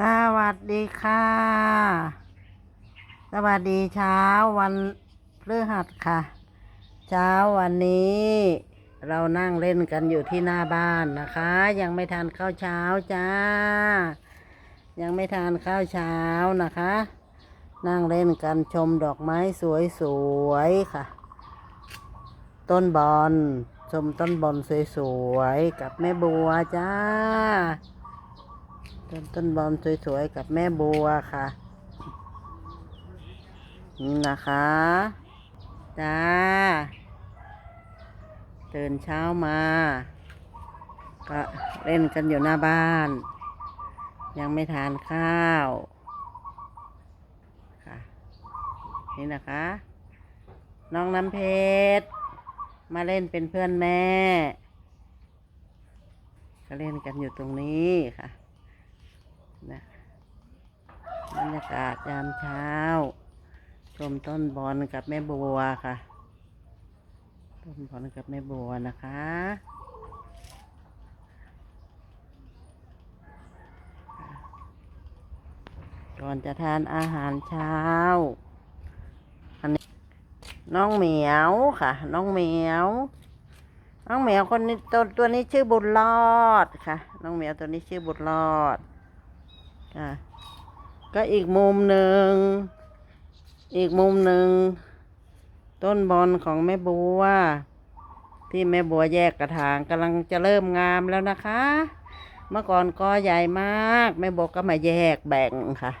สวัสดีค่ะ สวัสดีเช้าวันพฤหัสค่ะ เช้าวันนี้ เรานั่งเล่นกันอยู่ที่หน้าบ้านนะคะ ยังไม่ทานข้าวเช้าจ้า ยังไม่ทานข้าวเช้านะคะ นั่งเล่นกันชมดอกไม้สวยๆค่ะ ต้นบอนชมต้นบอนสวยๆกับแม่บัวจ้า ต้นต้นบอลสวยๆกับแม่บัวค่ะ นี่นะคะจ้าตื่นเช้ามา ก็เล่นกันอยู่หน้าบ้าน ยังไม่ทานข้าวค่ะ นี่นะคะ น้องน้ำเพชร มาเล่นเป็นเพื่อนแม่ ก็เล่นกันอยู่ตรงนี้ค่ะบ รรยากาศยามเช้า ชมต้นบอนกับแม่บัวค่ะ ต้นบอนกับแม่บัวนะคะก่อนจะทานอาหารเช้า อันนี้น้องเหมียวค่ะ น้องเหมียว น้องเหมียวคนนี้ตัวตัวนี้ชื่อบุญรอดค่ะ น้องเหมียวตัวนี้ชื่อบุญรอดอะ ก็อีกมุมหนึ่ง อีกมุมหนึ่ง ต้นบอลของแม่บัว ที่แม่บัวแยกกระถางกำลังจะเริ่มงามแล้วนะคะ เมื่อก่อนก็ใหญ่มาก แม่บัวก็มาแยกแบ่งค่ะ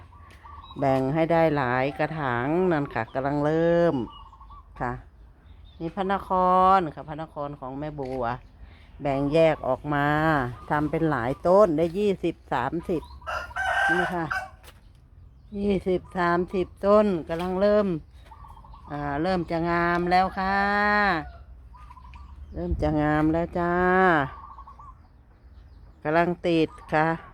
แบ่งให้ได้หลายกระถางนั่นค่ะกำลังเริ่มค่ะนี่พระนครค่ะพระนครของแม่บัว แบ่งแยกออกมาทำเป็นหลายต้นได้ยี่สิบสามสิบนี่ค่ะ ยี่สิบสามสิบต้นกำลังเริ่ม อ่า เริ่มจะงามแล้วค่ะ เริ่มจะงามแล้วจ้ากำลังติดค่ะ